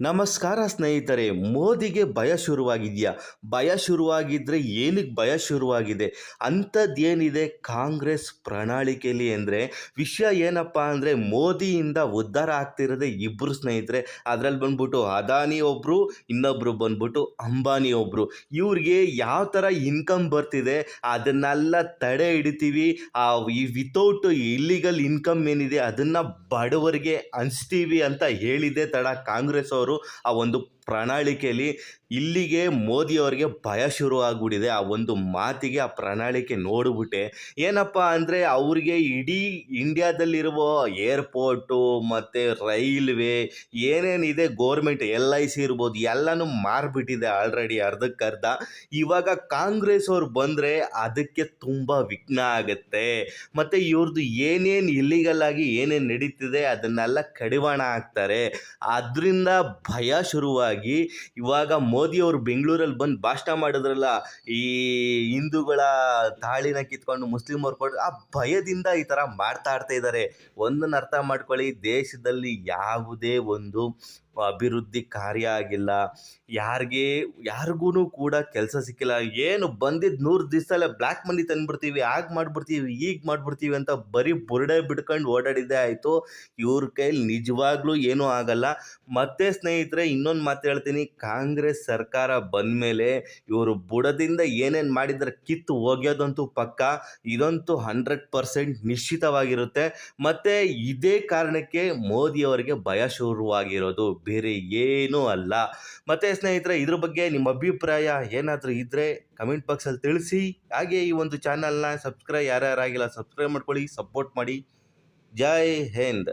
ನಮಸ್ಕಾರ ಸ್ನೇಹಿತರೆ, ಮೋದಿಗೆ ಭಯ ಶುರುವಾಗಿದೆಯಾ? ಭಯ ಶುರುವಾಗಿದ್ದರೆ ಏನಕ್ಕೆ ಭಯ ಶುರುವಾಗಿದೆ? ಅಂಥದ್ದೇನಿದೆ ಕಾಂಗ್ರೆಸ್ ಪ್ರಣಾಳಿಕೆಯಲ್ಲಿ ಅಂದರೆ, ವಿಷಯ ಏನಪ್ಪ ಅಂದರೆ ಮೋದಿಯಿಂದ ಉದ್ಧಾರ ಆಗ್ತಿರೋದೆ ಇಬ್ಬರು ಸ್ನೇಹಿತರೆ. ಅದರಲ್ಲಿ ಬಂದ್ಬಿಟ್ಟು ಅದಾನಿ ಒಬ್ಬರು ಇನ್ನೊಬ್ಬರು ಬಂದ್ಬಿಟ್ಟು ಅಂಬಾನಿ ಒಬ್ಬರು ಇವ್ರಿಗೆ ಯಾವ ಥರ ಇನ್ಕಮ್ ಬರ್ತಿದೆ, ಅದನ್ನೆಲ್ಲ ತಡೆ ಹಿಡಿತೀವಿ. ಆ, ಈ ವಿತೌಟ್ ಇಲ್ಲಿಗಲ್ ಇನ್ಕಮ್ ಏನಿದೆ, ಅದನ್ನು ಬಡವರಿಗೆ ಹಂಚ್ತೀವಿ ಅಂತ ಹೇಳಿದೆ ತಡ ಕಾಂಗ್ರೆಸ್ ಅವರು. ಆ ಒಂದು ಪ್ರಣಾಳಿಕೆಯಲ್ಲಿ ಇಲ್ಲಿಗೆ ಮೋದಿಯವರಿಗೆ ಭಯ ಶುರು ಆಗ್ಬಿಟ್ಟಿದೆ ಆ ಒಂದು ಮಾತಿಗೆ ಆ ಪ್ರಣಾಳಿಕೆ ನೋಡಿಬಿಟ್ಟೆ. ಏನಪ್ಪ ಅಂದರೆ ಅವ್ರಿಗೆ ಇಡೀ ಇಂಡಿಯಾದಲ್ಲಿರುವ ಏರ್ಪೋರ್ಟು ಮತ್ತು ರೈಲ್ವೆ ಏನೇನಿದೆ ಗೋರ್ಮೆಂಟ್ ಎಲ್ ಐ ಸಿ ಇರ್ಬೋದು ಎಲ್ಲನೂ ಮಾರ್ಬಿಟ್ಟಿದೆ ಆಲ್ರೆಡಿ ಅರ್ಧಕ್ಕರ್ಧ. ಇವಾಗ ಕಾಂಗ್ರೆಸ್ ಅವ್ರು ಬಂದರೆ ಅದಕ್ಕೆ ತುಂಬ ವಿಘ್ನ ಆಗುತ್ತೆ. ಮತ್ತು ಇವ್ರದ್ದು ಏನೇನು ಇಲ್ಲಿಗಲ್ ಆಗಿ ಏನೇನು ನಡೀತಿದೆ ಅದನ್ನೆಲ್ಲ ಕಡಿವಾಣ ಹಾಕ್ತಾರೆ. ಅದರಿಂದ ಭಯ ಶುರುವಾಗಿ ಇವಾಗ ಮೋದಿಯವರು ಬೆಂಗಳೂರಲ್ಲಿ ಬಂದು ಭಾಷಣ ಮಾಡಿದ್ರಲ್ಲ, ಈ ಹಿಂದೂಗಳ ತಾಳಿನ ಕಿತ್ಕೊಂಡು ಮುಸ್ಲಿಮರು ಕೊಡ, ಆ ಭಯದಿಂದ ಈ ಥರ ಮಾಡ್ತಾ ಆಡ್ತಾ ಇದ್ದಾರೆ ಒಂದನ್ನು ಅರ್ಥ ಮಾಡ್ಕೊಳ್ಳಿ, ದೇಶದಲ್ಲಿ ಯಾವುದೇ ಒಂದು ಅಭಿವೃದ್ಧಿ ಕಾರ್ಯ ಆಗಿಲ್ಲ. ಯಾರಿಗೆ ಯಾರಿಗೂ ಕೂಡ ಕೆಲಸ ಸಿಕ್ಕಿಲ್ಲ. ಏನು ಬಂದಿದ್ದು ನೂರು ದಿವಸದಲ್ಲೇ ಬ್ಲ್ಯಾಕ್ ಮನಿ ತಂದುಬಿಡ್ತೀವಿ ಆಗ ಮಾಡಿಬಿಡ್ತೀವಿ ಈಗ ಮಾಡಿಬಿಡ್ತೀವಿ ಅಂತ ಬರೀ ಬುರುಡೆ ಬಿಡ್ಕೊಂಡು ಓಡಾಡಿದ್ದೇ ಆಯಿತು. ಇವ್ರ ಕೈಲಿ ನಿಜವಾಗ್ಲೂ ಏನೂ ಆಗಲ್ಲ. ಮತ್ತೆ ಸ್ನೇಹಿತರೆ, ಇನ್ನೊಂದು ಮಾತು ಹೇಳ್ತೀನಿ, ಕಾಂಗ್ರೆಸ್ ಸರ್ಕಾರ ಬಂದ ಮೇಲೆ ಇವರು ಬುಡದಿಂದ ಏನೇನು ಮಾಡಿದ್ರೆ ಕಿತ್ತು ಹೋಗ್ಯೋದಂತೂ ಪಕ್ಕ, ಇದಂತೂ ಹಂಡ್ರೆಡ್ ಪರ್ಸೆಂಟ್ ನಿಶ್ಚಿತವಾಗಿರುತ್ತೆ. ಮತ್ತು ಇದೇ ಕಾರಣಕ್ಕೆ ಮೋದಿಯವರಿಗೆ ಭಯ ಶುರುವಾಗಿರೋದು, ಬೇರೆ ಏನೂ ಅಲ್ಲ. ಮತ್ತು ಸ್ನೇಹಿತರೆ, ಇದ್ರ ಬಗ್ಗೆ ನಿಮ್ಮ ಅಭಿಪ್ರಾಯ ಏನಾದರೂ ಇದ್ದರೆ ಕಮೆಂಟ್ ಬಾಕ್ಸಲ್ಲಿ ತಿಳಿಸಿ. ಹಾಗೆ ಈ ಒಂದು ಚಾನಲ್ನ ಸಬ್ಸ್ಕ್ರೈಬ್ ಯಾರ್ಯಾರಾಗಿಲ್ಲ ಸಬ್ಸ್ಕ್ರೈಬ್ ಮಾಡ್ಕೊಳ್ಳಿ, ಸಪೋರ್ಟ್ ಮಾಡಿ. ಜೈ ಹಿಂದ್.